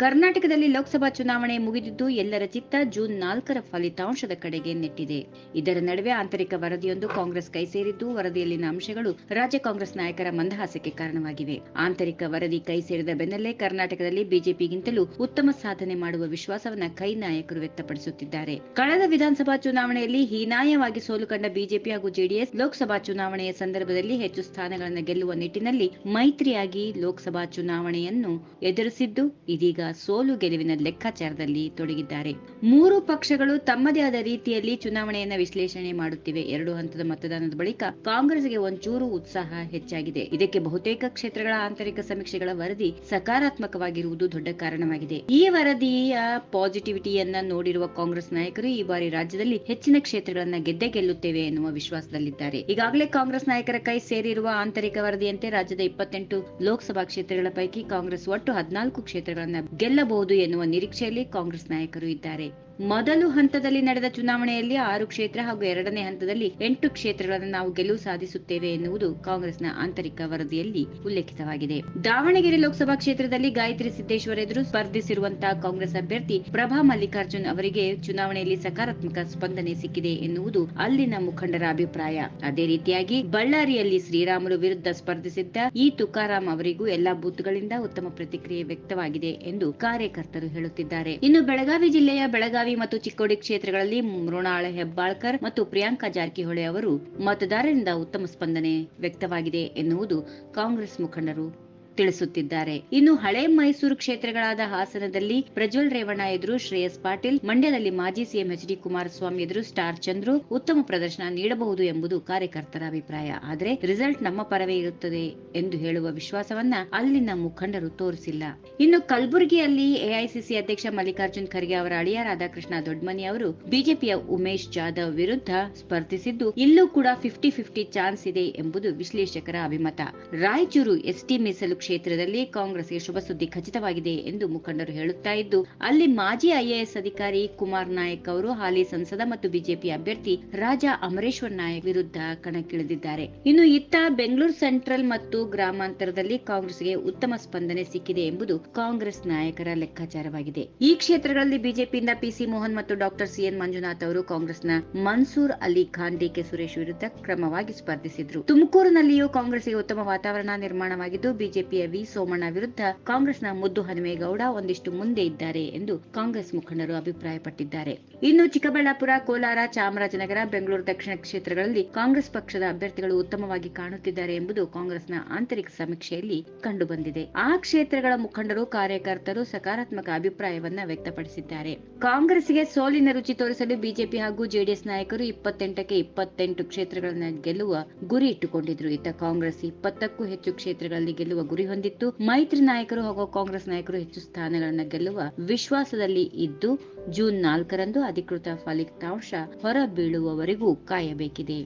ಕರ್ನಾಟಕದಲ್ಲಿ ಲೋಕಸಭಾ ಚುನಾವಣೆ ಮುಗಿದಿದ್ದು ಎಲ್ಲರ ಚಿತ್ತ ಜೂನ್ ನಾಲ್ಕರ ಫಲಿತಾಂಶದ ಕಡೆಗೆ ನೆಟ್ಟಿದೆ. ಇದರ ನಡುವೆ ಆಂತರಿಕ ವರದಿಯೊಂದು ಕಾಂಗ್ರೆಸ್ ಕೈ ಸೇರಿದ್ದು, ವರದಿಯಲ್ಲಿನ ಅಂಶಗಳು ರಾಜ್ಯ ಕಾಂಗ್ರೆಸ್ ನಾಯಕರ ಮಂದಹಾಸಕ್ಕೆ ಕಾರಣವಾಗಿವೆ. ಆಂತರಿಕ ವರದಿ ಕೈ ಸೇರಿದ ಬೆನ್ನಲ್ಲೇ ಕರ್ನಾಟಕದಲ್ಲಿ ಬಿಜೆಪಿಗಿಂತಲೂ ಉತ್ತಮ ಸಾಧನೆ ಮಾಡುವ ವಿಶ್ವಾಸವನ್ನ ಕೈ ನಾಯಕರು ವ್ಯಕ್ತಪಡಿಸುತ್ತಿದ್ದಾರೆ. ಕಳೆದ ವಿಧಾನಸಭಾ ಚುನಾವಣೆಯಲ್ಲಿ ಹೀನಾಯವಾಗಿ ಸೋಲು ಕಂಡ ಬಿಜೆಪಿ ಹಾಗೂ ಜೆಡಿಎಸ್ ಲೋಕಸಭಾ ಚುನಾವಣೆಯ ಸಂದರ್ಭದಲ್ಲಿ ಹೆಚ್ಚು ಸ್ಥಾನಗಳನ್ನು ಗೆಲ್ಲುವ ನಿಟ್ಟಿನಲ್ಲಿ ಮೈತ್ರಿಯಾಗಿ ಲೋಕಸಭಾ ಚುನಾವಣೆಯನ್ನು ಎದುರಿಸಿದ್ದು ಇದೀಗ ಸೋಲು ಗೆಲುವಿನ ಲೆಕ್ಕಾಚಾರದಲ್ಲಿ ತೊಡಗಿದ್ದಾರೆ. ಮೂರು ಪಕ್ಷಗಳು ತಮ್ಮದೇ ಆದ ರೀತಿಯಲ್ಲಿ ಚುನಾವಣೆಯನ್ನ ವಿಶ್ಲೇಷಣೆ ಮಾಡುತ್ತಿವೆ. ಎರಡು ಹಂತದ ಮತದಾನದ ಬಳಿಕ ಕಾಂಗ್ರೆಸ್ಗೆ ಒಂಚೂರು ಉತ್ಸಾಹ ಹೆಚ್ಚಾಗಿದೆ. ಇದಕ್ಕೆ ಬಹುತೇಕ ಕ್ಷೇತ್ರಗಳ ಆಂತರಿಕ ಸಮೀಕ್ಷೆಗಳ ವರದಿ ಸಕಾರಾತ್ಮಕವಾಗಿರುವುದು ದೊಡ್ಡ ಕಾರಣವಾಗಿದೆ. ಈ ವರದಿಯ ಪಾಸಿಟಿವಿಟಿಯನ್ನ ನೋಡಿರುವ ಕಾಂಗ್ರೆಸ್ ನಾಯಕರು ಈ ಬಾರಿ ರಾಜ್ಯದಲ್ಲಿ ಹೆಚ್ಚಿನ ಕ್ಷೇತ್ರಗಳನ್ನ ಗೆದ್ದೆ ಗೆಲ್ಲುತ್ತೇವೆ ಎನ್ನುವ ವಿಶ್ವಾಸದಲ್ಲಿದ್ದಾರೆ. ಈಗಾಗಲೇ ಕಾಂಗ್ರೆಸ್ ನಾಯಕರ ಕೈ ಸೇರಿರುವ ಆಂತರಿಕ ವರದಿಯಂತೆ ರಾಜ್ಯದ ಇಪ್ಪತ್ತೆಂಟು ಲೋಕಸಭಾ ಕ್ಷೇತ್ರಗಳ ಪೈಕಿ ಕಾಂಗ್ರೆಸ್ ಒಟ್ಟು ಹದಿನಾಲ್ಕು ಕ್ಷೇತ್ರಗಳನ್ನ ಗೆಲ್ಲಬಹುದು ಎನ್ನುವ ನಿರೀಕ್ಷೆಯಲ್ಲಿ ಕಾಂಗ್ರೆಸ್ ನಾಯಕರು ಇದ್ದಾರೆ. ಮೊದಲು ಹಂತದಲ್ಲಿ ನಡೆದ ಚುನಾವಣೆಯಲ್ಲಿ ಆರು ಕ್ಷೇತ್ರ ಹಾಗೂ ಎರಡನೇ ಹಂತದಲ್ಲಿ ಎಂಟು ಕ್ಷೇತ್ರಗಳನ್ನು ನಾವು ಗೆಲುವು ಸಾಧಿಸುತ್ತೇವೆ ಎನ್ನುವುದು ಕಾಂಗ್ರೆಸ್ನ ಆಂತರಿಕ ವರದಿಯಲ್ಲಿ ಉಲ್ಲೇಖಿತವಾಗಿದೆ. ದಾವಣಗೆರೆ ಲೋಕಸಭಾ ಕ್ಷೇತ್ರದಲ್ಲಿ ಗಾಯತ್ರಿ ಸಿದ್ದೇಶ್ವರ ಎದುರು ಸ್ಪರ್ಧಿಸಿರುವಂತಹ ಕಾಂಗ್ರೆಸ್ ಅಭ್ಯರ್ಥಿ ಪ್ರಭಾ ಮಲ್ಲಿಕಾರ್ಜುನ್ ಅವರಿಗೆ ಚುನಾವಣೆಯಲ್ಲಿ ಸಕಾರಾತ್ಮಕ ಸ್ಪಂದನೆ ಸಿಕ್ಕಿದೆ ಎನ್ನುವುದು ಅಲ್ಲಿನ ಮುಖಂಡರ ಅಭಿಪ್ರಾಯ. ಅದೇ ರೀತಿಯಾಗಿ ಬಳ್ಳಾರಿಯಲ್ಲಿ ಶ್ರೀರಾಮುಲು ವಿರುದ್ಧ ಸ್ಪರ್ಧಿಸಿದ್ದ ಈ ತುಕಾರಾಂ ಅವರಿಗೂ ಎಲ್ಲಾ ಬೂತ್ಗಳಿಂದ ಉತ್ತಮ ಪ್ರತಿಕ್ರಿಯೆ ವ್ಯಕ್ತವಾಗಿದೆ ಎಂದು ಕಾರ್ಯಕರ್ತರು ಹೇಳುತ್ತಿದ್ದಾರೆ. ಇನ್ನು ಬೆಳಗಾವಿ ಜಿಲ್ಲೆಯ ಬೆಳಗಾವಿ ಮತ್ತು ಚಿಕ್ಕೋಡಿ ಕ್ಷೇತ್ರಗಳಲ್ಲಿ ಮೃಣಾಳ ಹೆಬ್ಬಾಳ್ಕರ್ ಮತ್ತು ಪ್ರಿಯಾಂಕಾ ಜಾರಕಿಹೊಳಿ ಅವರು ಮತದಾರರಿಂದ ಉತ್ತಮ ಸ್ಪಂದನೆ ವ್ಯಕ್ತವಾಗಿದೆ ಎನ್ನುವುದು ಕಾಂಗ್ರೆಸ್ ಮುಖಂಡರು ತಿಳಿಸುತ್ತಿದ್ದಾರೆ. ಇನ್ನು ಹಳೆ ಮೈಸೂರು ಕ್ಷೇತ್ರಗಳಾದ ಹಾಸನದಲ್ಲಿ ಪ್ರಜ್ವಲ್ ರೇವಣ್ಣ ಎದುರು ಶ್ರೇಯಸ್ ಪಾಟೀಲ್, ಮಂಡ್ಯದಲ್ಲಿ ಮಾಜಿ ಸಿಎಂ ಎಚ್ ಡಿ ಕುಮಾರಸ್ವಾಮಿ ಎದುರು ಸ್ಟಾರ್ ಚಂದ್ರು ಉತ್ತಮ ಪ್ರದರ್ಶನ ನೀಡಬಹುದು ಎಂಬುದು ಕಾರ್ಯಕರ್ತರ ಅಭಿಪ್ರಾಯ. ಆದರೆ ರಿಸಲ್ಟ್ ನಮ್ಮ ಪರವೇ ಇರುತ್ತದೆ ಎಂದು ಹೇಳುವ ವಿಶ್ವಾಸವನ್ನ ಅಲ್ಲಿನ ಮುಖಂಡರು ತೋರಿಸಿಲ್ಲ. ಇನ್ನು ಕಲಬುರಗಿಯಲ್ಲಿ ಎಐಸಿಸಿ ಅಧ್ಯಕ್ಷ ಮಲ್ಲಿಕಾರ್ಜುನ್ ಖರ್ಗೆ ಅವರ ಅಳಿಯ ರಾಧಾಕೃಷ್ಣ ದೊಡ್ಮನಿ ಅವರು ಬಿಜೆಪಿಯ ಉಮೇಶ್ ಜಾಧವ್ ವಿರುದ್ಧ ಸ್ಪರ್ಧಿಸಿದ್ದು ಇಲ್ಲೂ ಕೂಡ ಫಿಫ್ಟಿ ಫಿಫ್ಟಿ ಚಾನ್ಸ್ ಇದೆ ಎಂಬುದು ವಿಶ್ಲೇಷಕರ ಅಭಿಮತ. ರಾಯಚೂರು ಎಸ್ಟಿ ಮೀಸಲು ಕ್ಷೇತ್ರದಲ್ಲಿ ಕಾಂಗ್ರೆಸ್ಗೆ ಶುಭ ಸುದ್ದಿ ಖಚಿತವಾಗಿದೆ ಎಂದು ಮುಖಂಡರು ಹೇಳುತ್ತಾ ಇದ್ದು, ಅಲ್ಲಿ ಮಾಜಿ ಐಎಎಸ್ ಅಧಿಕಾರಿ ಕುಮಾರ್ ನಾಯಕ್ ಅವರು, ಹಾಲಿ ಸಂಸದ ಮತ್ತು ಬಿಜೆಪಿ ಅಭ್ಯರ್ಥಿ ರಾಜಾ ಅಮರೇಶ್ವರ್ ನಾಯಕ್ ವಿರುದ್ಧ ಕಣಕ್ಕಿಳಿದಿದ್ದಾರೆ. ಇನ್ನು ಇತ್ತ ಬೆಂಗಳೂರು ಸೆಂಟ್ರಲ್ ಮತ್ತು ಗ್ರಾಮಾಂತರದಲ್ಲಿ ಕಾಂಗ್ರೆಸ್ಗೆ ಉತ್ತಮ ಸ್ಪಂದನೆ ಸಿಕ್ಕಿದೆ ಎಂಬುದು ಕಾಂಗ್ರೆಸ್ ನಾಯಕರ ಲೆಕ್ಕಾಚಾರವಾಗಿದೆ. ಈ ಕ್ಷೇತ್ರಗಳಲ್ಲಿ ಬಿಜೆಪಿಯಿಂದ ಪಿಸಿ ಮೋಹನ್ ಮತ್ತು ಡಾಕ್ಟರ್ ಸಿಎನ್ ಮಂಜುನಾಥ್ ಅವರು ಕಾಂಗ್ರೆಸ್ನ ಮನ್ಸೂರ್ ಅಲಿ ಖಾನ್ ಡಿಕೆ ಸುರೇಶ್ ವಿರುದ್ಧ ಕ್ರಮವಾಗಿ ಸ್ಪರ್ಧಿಸಿದ್ರು. ತುಮಕೂರಿನಲ್ಲಿಯೂ ಕಾಂಗ್ರೆಸ್ಗೆ ಉತ್ತಮ ವಾತಾವರಣ ನಿರ್ಮಾಣವಾಗಿದ್ದು ಬಿಜೆಪಿಯ ವಿ ಸೋಮಣ್ಣ ವಿರುದ್ಧ ಕಾಂಗ್ರೆಸ್ನ ಮುದ್ದು ಹನುಮೇಗೌಡ ಒಂದಿಷ್ಟು ಮುಂದೆ ಇದ್ದಾರೆ ಎಂದು ಕಾಂಗ್ರೆಸ್ ಮುಖಂಡರು ಅಭಿಪ್ರಾಯಪಟ್ಟಿದ್ದಾರೆ. ಇನ್ನು ಚಿಕ್ಕಬಳ್ಳಾಪುರ, ಕೋಲಾರ, ಚಾಮರಾಜನಗರ, ಬೆಂಗಳೂರು ದಕ್ಷಿಣ ಕ್ಷೇತ್ರಗಳಲ್ಲಿ ಕಾಂಗ್ರೆಸ್ ಪಕ್ಷದ ಅಭ್ಯರ್ಥಿಗಳು ಉತ್ತಮವಾಗಿ ಕಾಣುತ್ತಿದ್ದಾರೆ ಎಂಬುದು ಕಾಂಗ್ರೆಸ್ನ ಆಂತರಿಕ ಸಮೀಕ್ಷೆಯಲ್ಲಿ ಕಂಡುಬಂದಿದೆ. ಆ ಕ್ಷೇತ್ರಗಳ ಮುಖಂಡರು, ಕಾರ್ಯಕರ್ತರು ಸಕಾರಾತ್ಮಕ ಅಭಿಪ್ರಾಯವನ್ನ ವ್ಯಕ್ತಪಡಿಸಿದ್ದಾರೆ. ಕಾಂಗ್ರೆಸ್ಗೆ ಸೋಲಿನ ರುಚಿ ತೋರಿಸಲು ಬಿಜೆಪಿ ಹಾಗೂ ಜೆಡಿಎಸ್ ನಾಯಕರು ಇಪ್ಪತ್ತೆಂಟಕ್ಕೆ ಇಪ್ಪತ್ತೆಂಟು ಕ್ಷೇತ್ರಗಳನ್ನ ಗೆಲ್ಲುವ ಗುರಿ ಇಟ್ಟುಕೊಂಡಿದ್ರು. ಇತ್ತ ಕಾಂಗ್ರೆಸ್ ಇಪ್ಪತ್ತಕ್ಕೂ ಹೆಚ್ಚು ಕ್ಷೇತ್ರಗಳಲ್ಲಿ ಗೆಲ್ಲುವ ಗುರಿ ಹೊಂದಿತ್ತು ಮೈತ್ರಿ ನಾಯಕರು ಹಾಗೂ ಕಾಂಗ್ರೆಸ್ ನಾಯಕರು ಹೆಚ್ಚು ಸ್ಥಾನಗಳನ್ನು ಗೆಲ್ಲುವ ವಿಶ್ವಾಸದಲ್ಲಿ ಇದ್ದು ಜೂನ್ ನಾಲ್ಕರಂದು ಅಧಿಕೃತ ಫಲಿತಾಂಶ ಹೊರಬೀಳುವವರೆಗೂ ಕಾಯಬೇಕಿದೆ.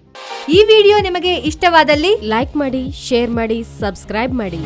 ಈ ವಿಡಿಯೋ ನಿಮಗೆ ಇಷ್ಟವಾದಲ್ಲಿ ಲೈಕ್ ಮಾಡಿ, ಶೇರ್ ಮಾಡಿ, ಸಬ್ಸ್ಕ್ರೈಬ್ ಮಾಡಿ.